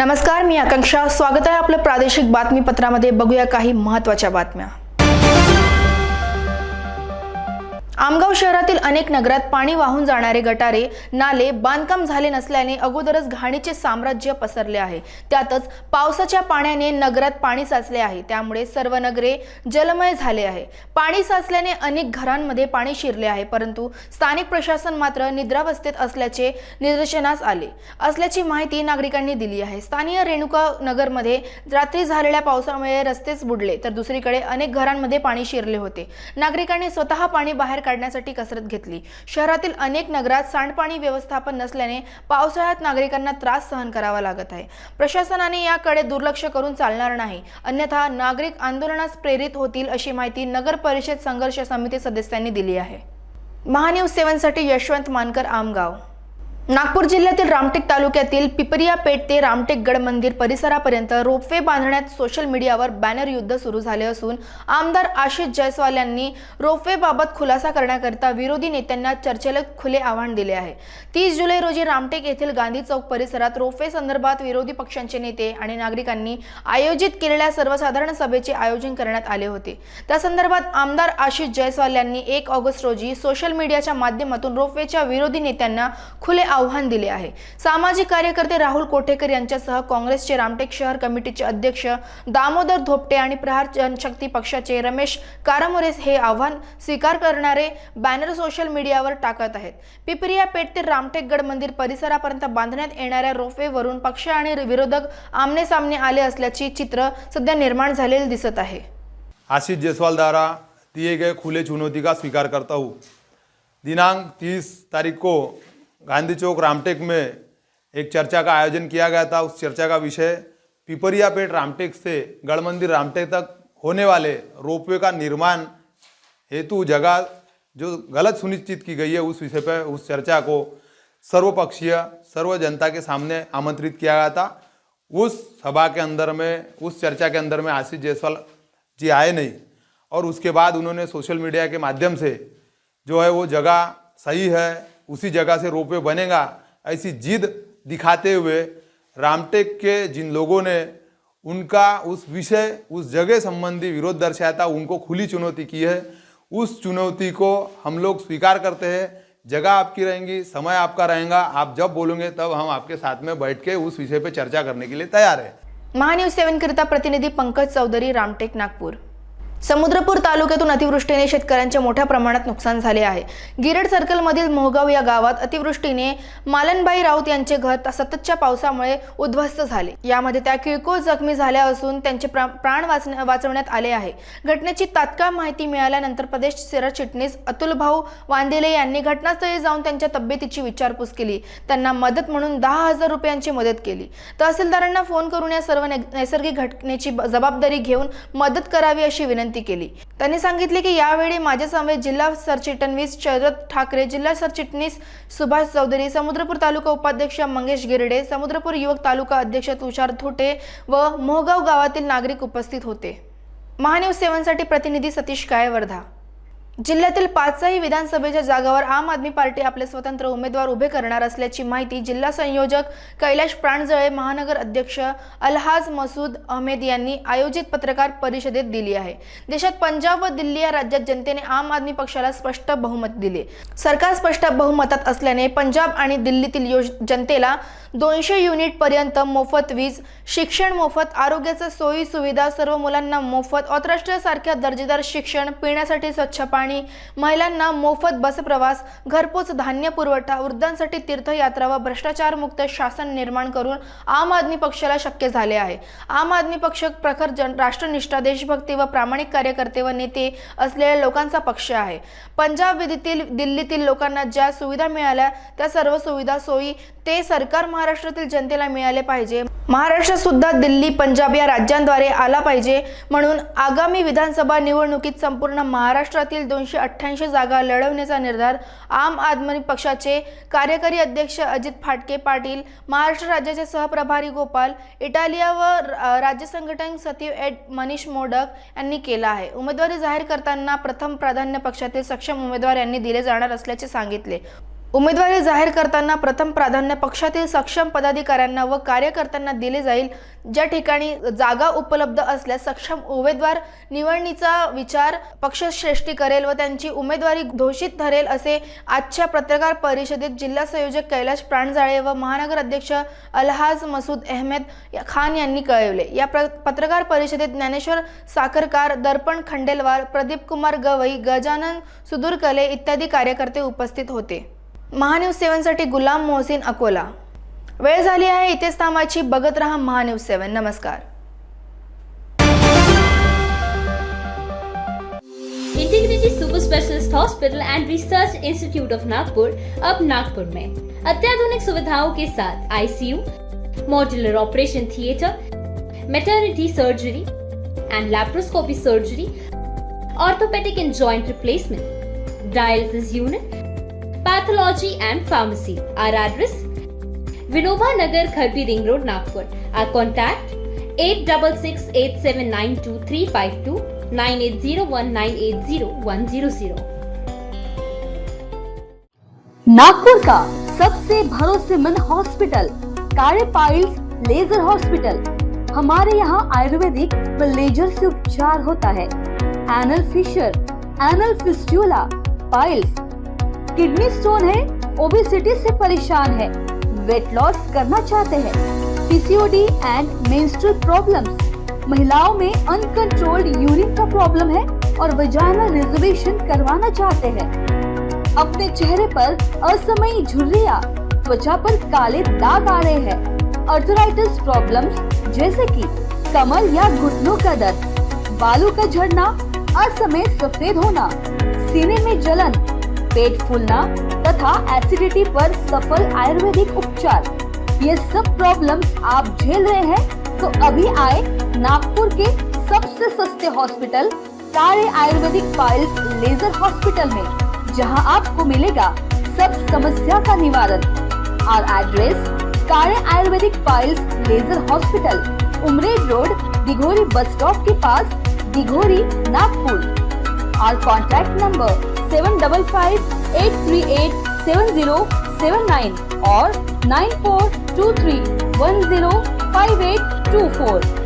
नमस्कार मी आकांक्षा. स्वागत आहे आपलं प्रादेशिक बातमीपत्रामध्ये. बघूया काही महत्त्वाच्या बातम्या. आमगाव शहरातील अनेक नगरात पाणी वाहून जाणारे गटारे नाले बांधकाम झाले नसल्याने अगोदरच घाणीचे साम्राज्य पसरले आहे. त्यातच पावसाच्या पाण्याने नगरात पाणी साचले आहे. त्यामुळे सर्व नगरे जलमय झाले आहे. पाणी साचल्याने अनेक घरांमध्ये पाणी शिरले आहे परंतु स्थानिक प्रशासन मात्र निद्रावस्थेत असल्याचे निदर्शनास आले. असल्याची माहिती नागरिकांनी दिली आहे. स्थानीय रेणुका नगरमध्ये रात्री झालेल्या पावसामुळे रस्तेच बुडले तर दुसरीकडे अनेक घरांमध्ये पाणी शिरले होते. नागरिकांनी स्वतः पाणी बाहेर काढण्यासाठी कसरत घेतली. शहरातील अनेक नगरात सांडपाणी व्यवस्थापन नसल्याने पावसाळ्यात नागरिकांना त्रास सहन करावा लागत आहे. प्रशासनाने याकडे दुर्लक्ष करून चालणार नाही. अन्यथा नागरिक आंदोलनास प्रेरित होतील अशी माहिती नगर परिषद संघर्ष समिती सदस्यांनी दिली आहे. महान्यूज सेवनसाठी यशवंत मानकर आमगाव. नागपूर जिल्ह्यातील रामटेक तालुक्यातील पिपरिया पेठ ते रामटेक गड मंदिर परिसरापर्यंत रोपवे बांधण्यात सोशल मीडियावर बॅनर युद्ध सुरू झाले असून आमदार आशिष जयस्वाल यांनी रोपवेबाबत खुलासा करण्याकरिता विरोधी नेत्यांना चर्चेला खुले आव्हान दिले आहे. तीस जुलै रोजी रामटेक येथील गांधी चौक परिसरात रोपवे संदर्भात विरोधी पक्षांचे नेते आणि नागरिकांनी आयोजित केलेल्या सर्वसाधारण सभेचे आयोजन करण्यात आले होते. त्या संदर्भात आमदार आशिष जयस्वाल यांनी एक ऑगस्ट रोजी सोशल मीडियाच्या माध्यमातून रोपवेच्या विरोधी नेत्यांना खुले आव्हान दिले आहे. सामाजिक कार्यकर्ते राहुल कोठेकर यांच्यासह काँग्रेसचे रामटेक शहर कमिटीचे अध्यक्ष दामोदर धोपटे आणि प्रहार जनशक्ती पक्षाचे रमेश कारामोरेस हे आव्हान स्वीकार करणारे बॅनर सोशल मीडियावर टाकत आहेत. पिपरिया पेठ ते रामटेक गड मंदिर परिसरापर्यंत बांधण्यात येणाऱ्या रोपवेवरून पक्ष आणि विरोधक आमने सामने आले असल्याची चित्र सध्या निर्माण झालेले दिसत आहे. आशीष जायसवाल द्वारा दिए गए खुले चुनौती का स्वीकार करता हूँ? दिनांक 30 तारीख को गांधी चौक रामटेक में एक चर्चा का आयोजन किया गया था। उस चर्चा का विषय पिपरिया पेट रामटेक से गढ़ मंदिर रामटेक तक होने वाले रोपवे का निर्माण हेतु जगह जो गलत सुनिश्चित की गई है, उस विषय पर उस चर्चा को सर्वपक्षीय, सर्व जनता के सामने आमंत्रित किया गया था। उस सभा के अंदर में, उस चर्चा के अंदर में आशीष जायसवाल जी आए नहीं और उसके बाद उन्होंने सोशल मीडिया के माध्यम से जो है वो जगह सही है उसी जगह से रोपवे बनेगा। ऐसी जिद दिखाते हुए रामटेक के जिन लोगों ने उनका उस विषय, उस जगह संबंधी विरोध दर्शाया था, उनको खुली चुनौती की है। उस चुनौती को हम लोग स्वीकार करते हैं। जगह आपकी रहेंगी, समय आपका रहेगा। आप जब बोलोगे तब हम आपके साथ में बैठ के उस विषय पर चर्चा करने के लिए तैयार है। महान्यूज सेवन करिता प्रतिनिधि पंकज चौधरी, रामटेक, नागपूर। समुद्रपूर तालुक्यातून अतिवृष्टीने शेतकऱ्यांचे मोठ्या प्रमाणात नुकसान झाले आहे. गिरड सर्कलमधील मोहगाव या गावात अतिवृष्टीने मालनबाई राऊत यांचे घर सततच्या पावसामुळे उद्ध्वस्त झाले. यामध्ये त्या किळकोळ जखमी झाल्या असून त्यांचे प्रा- प्राण वाचवण्यात आले आहे. घटनेची तात्काळ माहिती मिळाल्यानंतर प्रदेश सरचिटणीस अतुलभाऊ वांदेले यांनी घटनास्थळी जाऊन त्यांच्या तब्येतीची विचारपूस केली. त्यांना मदत म्हणून दहा हजार रुपयांची मदत केली. तहसीलदारांना फोन करून या सर्व नै- नैसर्गिक घटनेची जबाबदारी घेऊन मदत करावी अशी विनंती केली. त्यांनी सांगितले की यावेळी माझ्यासमवेत जिल्हा सरचिटणीस शरद ठाकरे जिल्हा सरचिटणीस सुभाष चौधरी समुद्रपूर तालुका उपाध्यक्ष मंगेश गिरडे समुद्रपूर युवक तालुका अध्यक्ष तुषार थोटे व मोहगाव गावातील नागरिक उपस्थित होते. महान्यूज सेवनसाठी प्रतिनिधी सतीश काळे वर्धा जिल्ह्यातील पाचही विधानसभेच्या जागावर आम आदमी पार्टी आपले स्वतंत्र उमेदवार उभे करणार असल्याची माहिती जिल्हा संयोजक कैलाश प्राणजळे महानगर अध्यक्ष अलहाज मसूद अहमेद यांनी आयोजित पत्रकार परिषदेत दिली आहे. देशात पंजाब व दिल्ली या राज्यात जनतेने आम आदमी पक्षाला स्पष्ट बहुमत दिले. सरकार स्पष्ट बहुमतात असल्याने पंजाब आणि दिल्लीतील जनतेला दोनशे युनिट पर्यंत मोफत वीज शिक्षण मोफत आरोग्याच्या सोयी सुविधा सर्व मुलांना मोफत सारख्या दर्जेदार शिक्षण पिण्यासाठी स्वच्छ पाणी महिलांना मोफत बस प्रवास घरपोच धान्य पुरवठा वृद्धांसाठी तीर्थयात्रा व भ्रष्टाचारमुक्त शासन निर्माण करून आम आदमी पक्षाला शक्य झाले आहे. आम आदमी पक्ष प्रखर जन राष्ट्रनिष्ठा देशभक्ती व प्रामाणिक कार्यकर्ते व नेते असलेल्या लोकांचा पक्ष आहे. पंजाब विधीतील दिल्लीतील लोकांना ज्या सुविधा मिळाल्या त्या सर्व सुविधा सोयी ते सरकार महाराष्ट्रातील जनतेला मिळाले पाहिजे. महाराष्ट्र सुद्धा दिल्ली पंजाब या राज्यांद्वारे आला पाहिजे म्हणून आगामी विधानसभा निवडणुकीत संपूर्ण महाराष्ट्रातील दोनशे अठ्ठ्याऐंशी जागा लढवण्याचा निर्धार आम आदमी पक्षाचे कार्यकारी अध्यक्ष अजित फाटके पाटील महाराष्ट्र राज्याचे सहप्रभारी गोपाल इटालिया व राज्य संघटन सचिव एड मनीष मोडक यांनी केला आहे. उमेदवारी जाहीर करताना प्रथम प्राधान्य पक्षातील सक्षम उमेदवार यांनी दिले जाणार असल्याचे सांगितले. उमेदवारी जाहीर करताना प्रथम प्राधान्य पक्षातील सक्षम पदाधिकाऱ्यांना व कार्यकर्त्यांना दिले जाईल. ज्या ठिकाणी जागा उपलब्ध असल्यास सक्षम उमेदवार निवडणीचा विचार पक्षश्रेष्ठी करेल व त्यांची उमेदवारी घोषित ठरेल असे आजच्या पत्रकार परिषदेत जिल्हा संयोजक कैलाश प्राणजाळे व महानगर अध्यक्ष अलहाज मसूद अहमेद खान यांनी कळवले. या प्र पत्रकार परिषदेत ज्ञानेश्वर साखरकार दर्पण खंडेलवाल प्रदीप कुमार गवई गजानन सुदूरकले इत्यादी कार्यकर्ते उपस्थित होते. महान्यूज सेवनसाठी गुलाम मोहसिन अकोला. वेळ झाली आहे इथेच थांबायची. बघत रहा महान्यूज सेवन. नमस्कार. Integrity super specialist hospital and research institute of Nagpur अब नागपुर में। अत्याधुनिक सुविधाओं के साथ ICU modular operation theatre maternity surgery and laparoscopy surgery orthopaedic and joint replacement dialysis unit pathology and pharmacy. Our address Vinova Nagar, Kharbi Ring Road, Nagpur. Our contact? 8668792352 9801980100. Nagpur का सबसे भरोसेमंद hospital कारे पाइल्स लेजर हॉस्पिटल हमारे यहाँ आयुर्वेदिक व ledger से उपचार होता है। Anal fissure anal fistula piles kidney stone है ओबेसिटी से परेशान है। वेट लॉस करना चाहते हैं। पीसीओडी एंड मेंस्ट्रुअल प्रॉब्लम्स महिलाओं में अनकंट्रोल्ड यूरिन का प्रॉब्लम है और वजाइनल रिजर्वेशन करवाना चाहते हैं। अपने चेहरे पर असमयी झुर्रिया, त्वचा पर काले दाग आ रहे हैं। अर्थराइटिस प्रॉब्लम्स जैसे कि कमर या घुटनों का दर्द, बालों का झड़ना, असमय सफ़ेद होना, सीने में जलन पेट फूलना तथा एसिडिटी पर सफल आयुर्वेदिक उपचार। ये सब प्रॉब्लम्स आप झेल रहे हैं तो अभी आए नागपुर के सबसे सस्ते हॉस्पिटल तारे आयुर्वेदिक फाइल्स लेजर हॉस्पिटल में, जहाँ आपको मिलेगा सब समस्या का निवारण। और address Kare Ayurvedic piles laser hospital Umred road, Dighori bus stop के पास, दिघोरी, नागपुर। और contact number seven double five eight three eight seven zero seven nine और nine four two three one zero five eight two four